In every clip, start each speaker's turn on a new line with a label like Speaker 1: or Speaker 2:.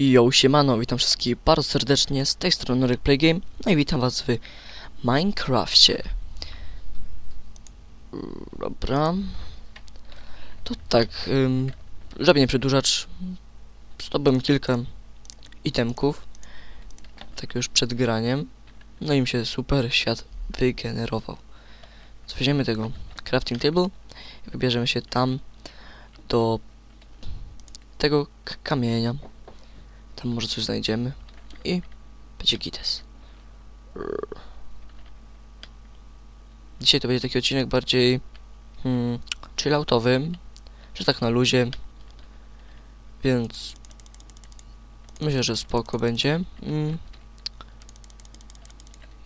Speaker 1: Yo, siemano, witam wszystkich bardzo serdecznie, z tej strony Norek no i witam was w Minecrafcie. Mm, Dobra. To tak, ym, żeby nie przedłużać, zdobyłem kilka itemków, tak już przed graniem, no i mi się super świat wygenerował. Weźmiemy tego crafting table i wybierzemy się tam do tego kamienia. Tam może coś znajdziemy. I będzie gites. Dzisiaj to będzie taki odcinek bardziej hmm, chilloutowy, że tak na luzie. Więc myślę, że spoko będzie. Mm.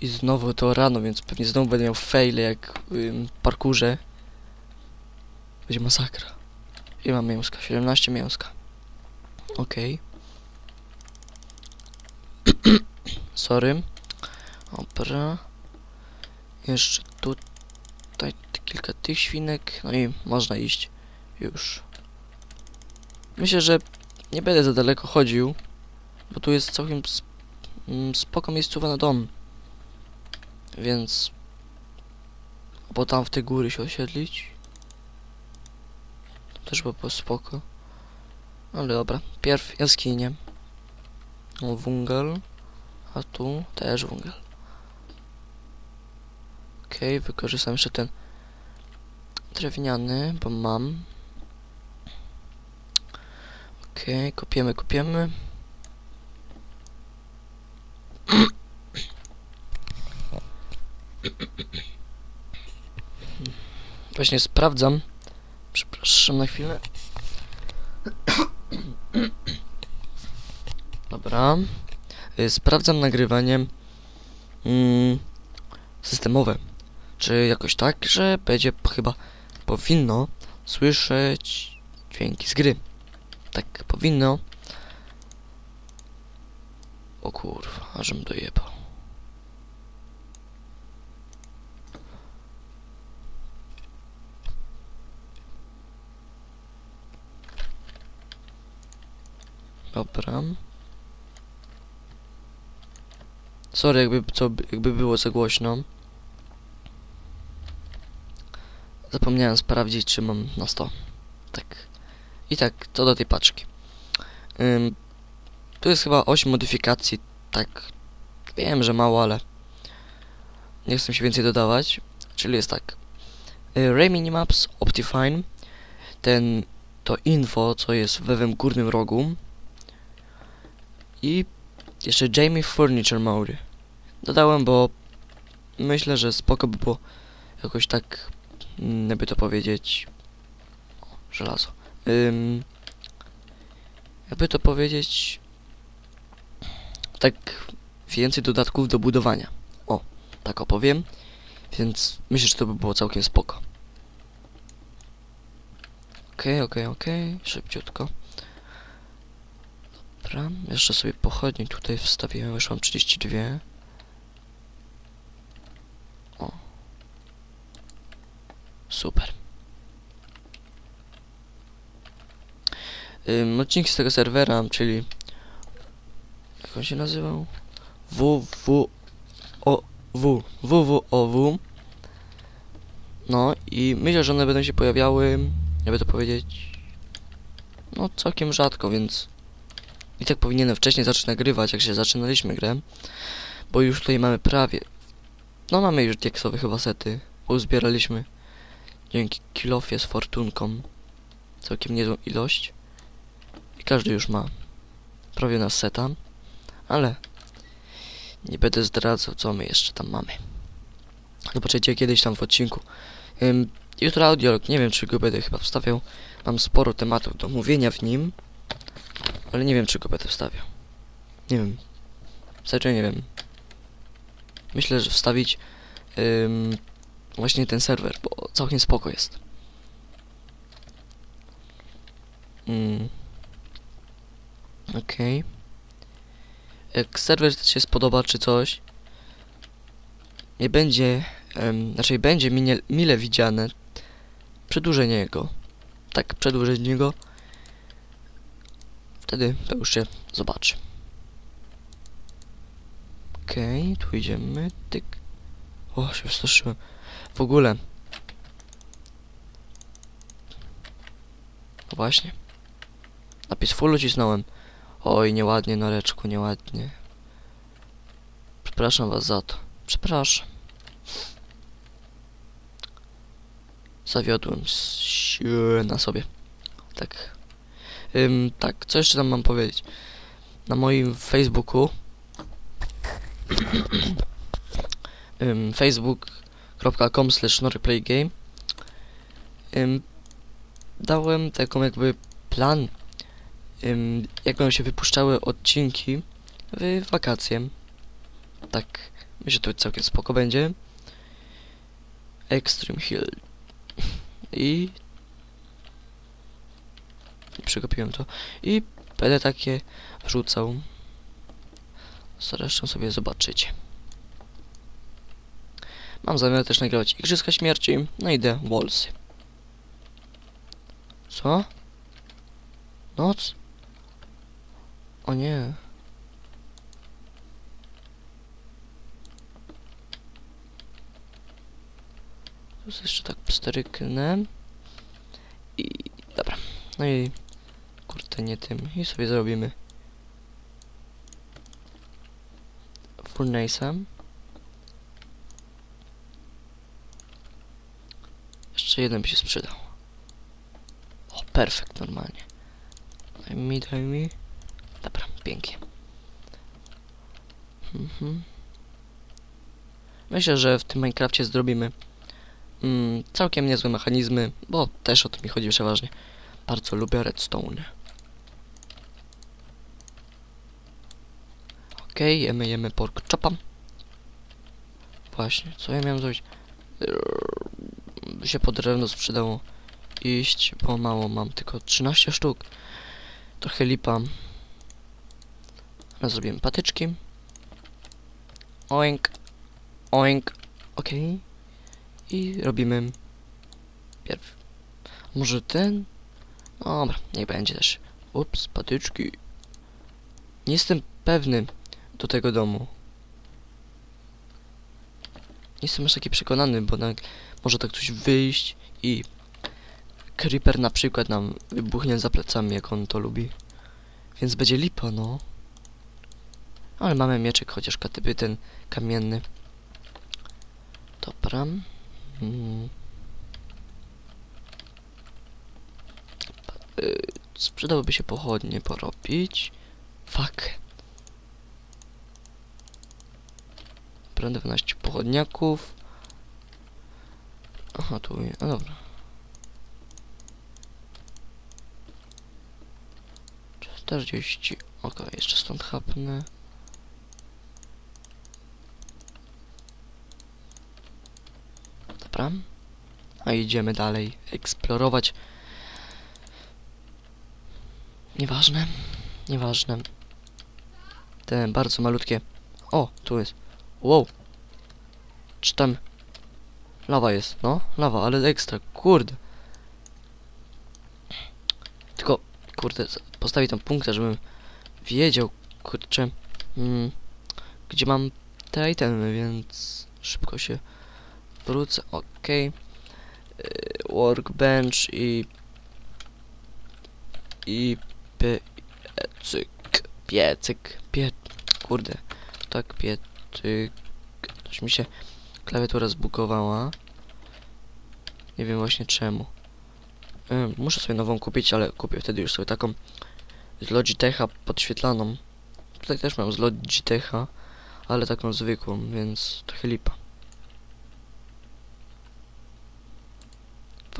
Speaker 1: I znowu to rano, więc pewnie znowu będę miał fail jak w parkurze. Będzie masakra. I mam mięska, 17 mięska. Okej. Sorry. Dobra. Jeszcze tutaj kilka tych świnek. No i można iść już. Myślę, że nie będę za daleko chodził, bo tu jest całkiem mm, spoko miejscowa na dom. Więc... Bo tam w te góry się osiedlić. To też by było spoko. Ale dobra. Pierw jaskinie. O, wungel. A tu też wungel. Okej, wykorzystam jeszcze ten drewniany, bo mam. Okej, kopiemy, kopiemy. Właśnie sprawdzam. Przepraszam na chwilę. Dobra. Y, Sprawdzam nagrywanie mm, systemowe. Czy jakoś tak, że będzie chyba powinno słyszeć dźwięki z gry. Tak powinno. O kurwa, ażem dojebał. Dobra. Sorry, jakby, co, jakby było za głośno. Zapomniałem sprawdzić, czy mam na 100. Tak. I tak, co do tej paczki. Ym, tu jest chyba 8 modyfikacji. Tak. Wiem, że mało, ale nie chcę się więcej dodawać. Czyli jest tak. Y, Ray Minimaps Optifine. Ten to info, co jest w lewym górnym rogu. I jeszcze Jamie Furniture Mode. Dodałem, bo myślę, że spoko by było jakoś tak, mm, jakby to powiedzieć, o, żelazo. Ym, jakby to powiedzieć, tak więcej dodatków do budowania. O, tak opowiem. Więc myślę, że to by było całkiem spoko. Okej, okej, okej, szybciutko. Dobra, jeszcze sobie pochodnie tutaj wstawiłem, już mam 32. O. Super. Ym, odcinek z tego serwera, czyli jak on się nazywał? www o w www No i myślę, że one będą się pojawiały, jakby to powiedzieć, no całkiem rzadko, więc i tak powinienem wcześniej zacząć nagrywać, jak się zaczynaliśmy grę. Bo już tutaj mamy prawie... No mamy już dieksowe chyba sety. Bo uzbieraliśmy dzięki kilofie z fortunką całkiem niezłą ilość. I każdy już ma prawie na seta. Ale nie będę zdradzał, co my jeszcze tam mamy. Zobaczycie kiedyś tam w odcinku. Ym, jutro audiolog, nie wiem czy go będę chyba wstawiał. Mam sporo tematów do mówienia w nim. Ale nie wiem, czy go będę wstawiał. Nie wiem. Serio nie wiem. Myślę, że wstawić ym, właśnie ten serwer, bo całkiem spoko jest. Mm. Okej. Jak serwer się spodoba, czy coś, nie będzie, em, znaczy będzie minie, mile widziane przedłużenie jego. Tak, przedłużenie go wtedy to już się zobaczy. Okej, tu idziemy, tyk. O, się wstraszyłem. W ogóle. No właśnie. Napis full cisnąłem. Oj, nieładnie, Noreczku, nieładnie. Przepraszam was za to. Przepraszam. Zawiodłem się na sobie. Tak. Ym, tak, co jeszcze tam mam powiedzieć? Na moim Facebooku ym, facebook.com slash ym, dałem taką jakby plan jak będą się wypuszczały odcinki w wakacje. Tak, myślę, że to całkiem spoko będzie. Extreme Hill. I... Przegapiłem to. I będę takie wrzucał. Zresztą sobie zobaczycie. Mam zamiar też nagrywać Igrzyska Śmierci, no i The Wallsy. Co? Noc? O nie. Tu jeszcze tak psteryknę. I dobra. No i kurde nie tym. I sobie zrobimy furnace'em. Jeszcze jeden by się sprzedał. O, perfekt, normalnie. Daj mi, daj mi. Pięknie. Mhm. Myślę, że w tym Minecrafcie zrobimy mm, całkiem niezłe mechanizmy, bo też o to mi chodzi przeważnie. Bardzo lubię redstone. Okej, jemy, jemy pork chopa. Właśnie, co ja miałem zrobić? By się po drewno sprzedało iść, bo mało mam, tylko 13 sztuk. Trochę lipa. Zrobiłem patyczki. Oink, oink, okej. I robimy pierw. Może ten? Dobra, niech będzie też. Ups, patyczki. Nie jestem pewny do tego domu. Nie jestem aż taki przekonany, bo tak, może tak coś wyjść i Creeper na przykład nam wybuchnie za plecami, jak on to lubi. Więc będzie lipa, no. Ale mamy mieczek, chociaż katyby ten kamienny. Dobra. Mm. Pa- y, Sprzedałoby się pochodnie porobić. Fuck. Dobra, 12 pochodniaków. Aha, tu, je- no dobra. 40. Okej, jeszcze stąd chapnę. Dobra. A idziemy dalej eksplorować. Nieważne. Nieważne. Te bardzo malutkie. O, tu jest. Wow. Czy tam... Lawa jest, no. Lawa, ale ekstra. Kurde. Tylko, kurde, postawię tam punktę, żebym wiedział, kurczę, mm, gdzie mam te itemy, więc szybko się wrócę. Y, Workbench i... I... Piecyk. Piecyk. Pie... Kurde. Tak, piecyk. Coś mi się klawiatura zbugowała. Nie wiem właśnie czemu. Ym, muszę sobie nową kupić, ale kupię wtedy już sobie taką z Logitecha podświetlaną. Tutaj też mam z Logitecha, ale taką zwykłą, więc trochę lipa.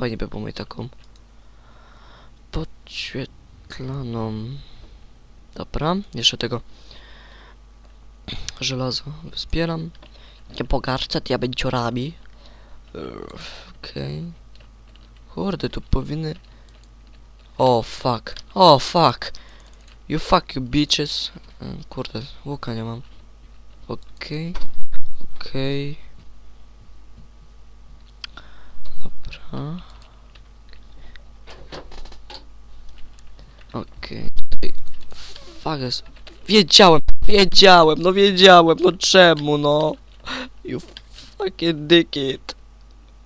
Speaker 1: Fajnie by było mieć taką podświetlaną. Dobra, jeszcze tego żelazo zbieram. Nie pogarszę diabenciorami. Okej. Kurde, tu powinny... O, fuck. O, fuck. You fuck, you bitches. Em, Kurde, łuka nie mam. Okej. Okej. Dobra. Okej. Tutaj jest? Wiedziałem, wiedziałem, no wiedziałem, no czemu, no? You fucking dickhead.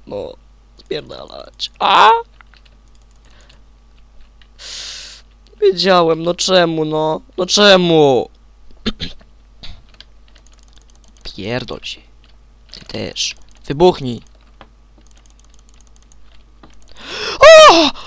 Speaker 1: No, spierdalać. A? Wiedziałem, no czemu, no? No czemu? Pierdol się. Ty też. Wybuchnij. O!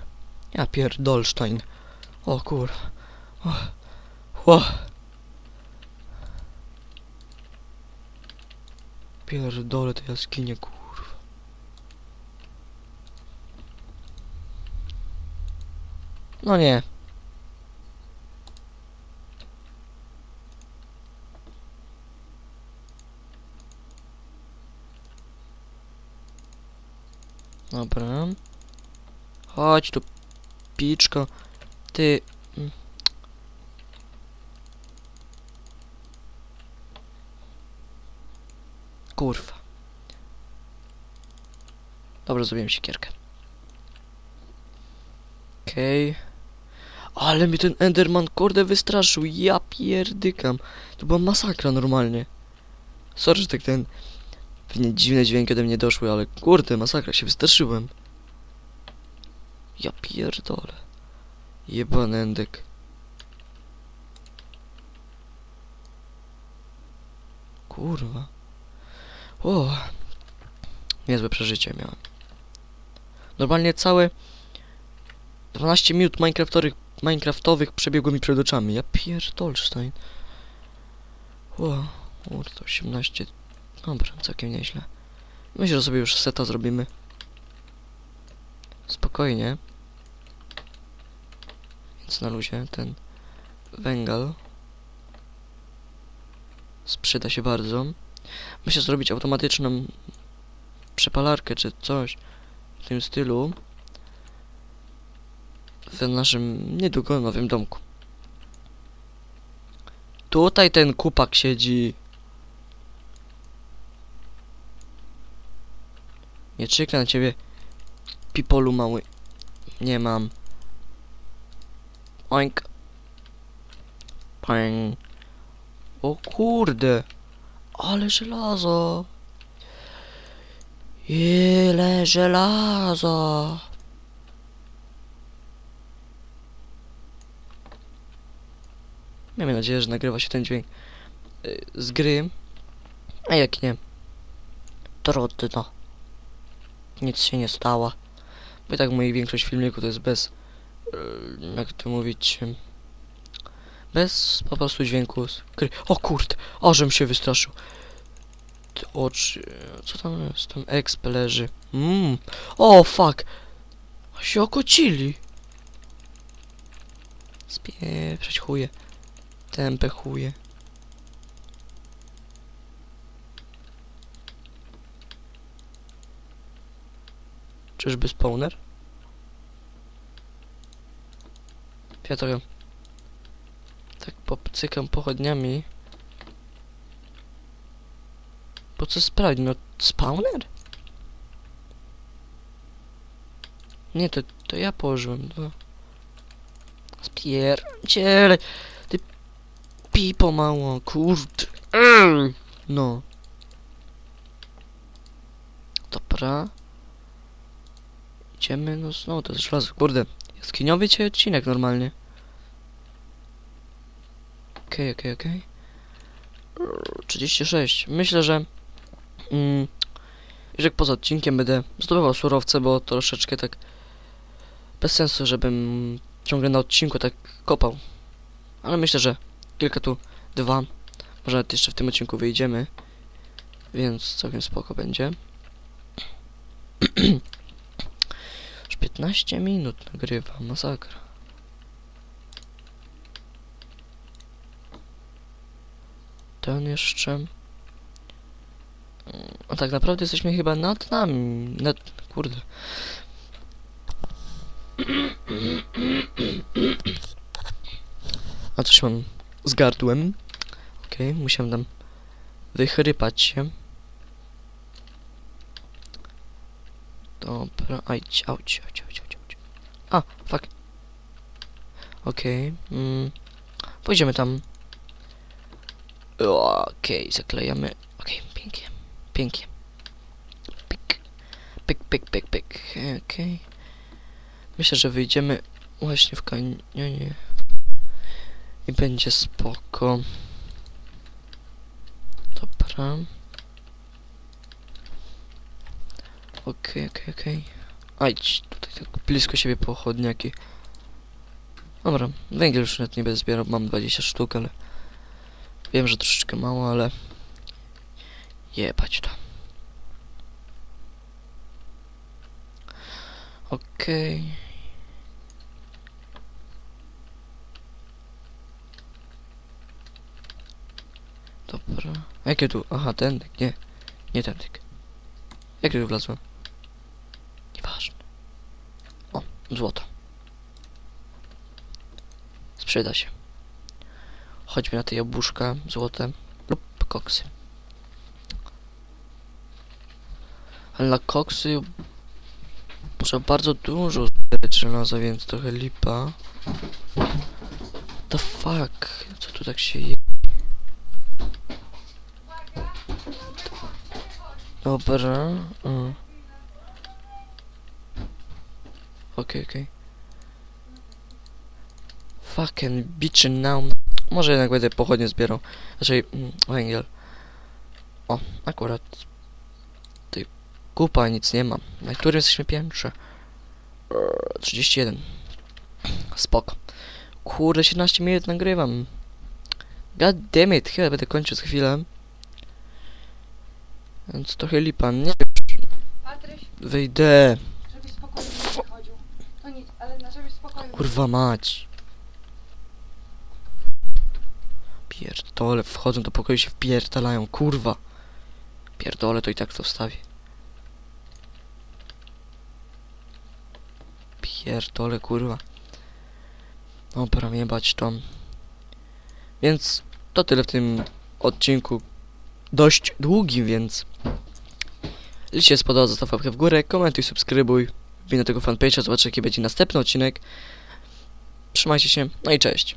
Speaker 1: ja pierdolsztajn, o, kurwa, o, pierdolę te jaskinie, kurwa. No nie. Dobra. Chodź tu, piczko. Ty... mm. Kurwa. Dobra, zrobiłem siekierkę. Okej. Ale mnie ten Enderman kurde wystraszył. Ja pierdykam. To była masakra normalnie. Sorry, że tak ten... Pewnie dziwne dźwięki ode mnie doszły, ale kurde, masakra, się wystraszyłem. Ja pierdolę. Jebany endek. Kurwa. O. Niezłe przeżycie miałem. Normalnie całe 12 minut minecraftowych, minecraftowych przebiegło mi przed oczami. Ja pierdolsztajn. O, kurde, 18. Dobra, całkiem nieźle. Myślę, że sobie już seta zrobimy. Spokojnie. Na luzie ten węgiel sprzyda się bardzo. Myślę zrobić automatyczną przepalarkę czy coś w tym stylu w naszym niedługo nowym domku. Tutaj ten kupak siedzi. Nie czeka na ciebie. Pipolu mały. Nie mam. Oink. Pang. O kurde. Ale żelazo. Ile żelaza. Miejmy nadzieję, że nagrywa się ten dźwięk y, z gry. A jak nie, trudno. Nic się nie stało. Bo i tak moja większość filmików to jest bez, jak to mówić, bez po prostu dźwięku gry. O kurde, ożem się wystraszył. Oczy, co tam jest? Tam exp leży. Mmm, o fuck. A się okocili. Spieprzeć chuje. Tępe chuje. Czyżby spawner? Ja trochę tak popcykam pochodniami. Po co sprawdzić? No spawner? Nie, to, to ja położyłem. No. Spierdzielaj. Ty pipo mało, kurde. No. Dobra. Idziemy, no znowu to jest żelazo. Kurde, jaskiniowy cię odcinek normalnie. Okej, okej, okej. 36. Myślę, że... Mm, już jak poza odcinkiem będę zdobywał surowce, bo troszeczkę tak... Bez sensu, żebym ciągle na odcinku tak kopał. Ale myślę, że kilka tu, dwa, może nawet jeszcze w tym odcinku wyjdziemy. Więc całkiem spoko będzie. Już 15 minut nagrywam, masakra. Ten jeszcze. Mm, A tak naprawdę jesteśmy chyba nad nami. Nad... Kurde. A coś mam z gardłem. Okej, musiałem tam wychrypać się. Dobra, ajć, auć, auć, auć, auć, auć. A, fuck. Okej, mm, pójdziemy tam. Okej, zaklejamy. Okej, pięknie, pięknie. Pik, pik, pik, pik, pik, okej. Myślę, że wyjdziemy właśnie w kanionie. I będzie spoko. Dobra. Okej, okej, okej. Ajdź, tutaj tak blisko siebie pochodniaki. Dobra, węgiel już nawet nie będę zbierał, mam 20 sztuk, ale... Wiem, że troszeczkę mało, ale... Jebać to. Okej. Dobra. A jakie tu? Aha, tędy. Nie. Nie tędy. Jak tu wlazłem? Nieważne. O, złoto. Sprzeda się. Chodźmy na te jabłuszka złote lub koksy. Ale na koksy trzeba bardzo dużo żelaza, więc trochę lipa. The fuck? Co tu tak się je... Dobra. Okej, okej. Fucking bitchin' now. Może jednak będę pochodnie zbierał. Raczej mm, węgiel. O, akurat. Ty kupa, nic nie ma. Na którym jesteśmy piętrze? Eee, 31. Spoko. Kurde, 17 minut nagrywam. God damn it, chyba będę kończył za chwilę. Więc trochę lipa, nie
Speaker 2: Patryś,
Speaker 1: wyjdę.
Speaker 2: żebyś spokojnie chodził. To nic, ale na żebyś spokojnie.
Speaker 1: Kurwa mać. Pierdole, wchodzą do pokoju się wpierdalają, kurwa. Pierdole, to i tak to wstawię. Pierdole, kurwa. Dobra, mnie bać to. Więc to tyle w tym odcinku. Dość długim, więc... Jeśli się spodobał, zostaw łapkę w górę, komentuj, subskrybuj. Wbij na tego fanpage'a, zobacz jaki będzie następny odcinek. Trzymajcie się, no i cześć.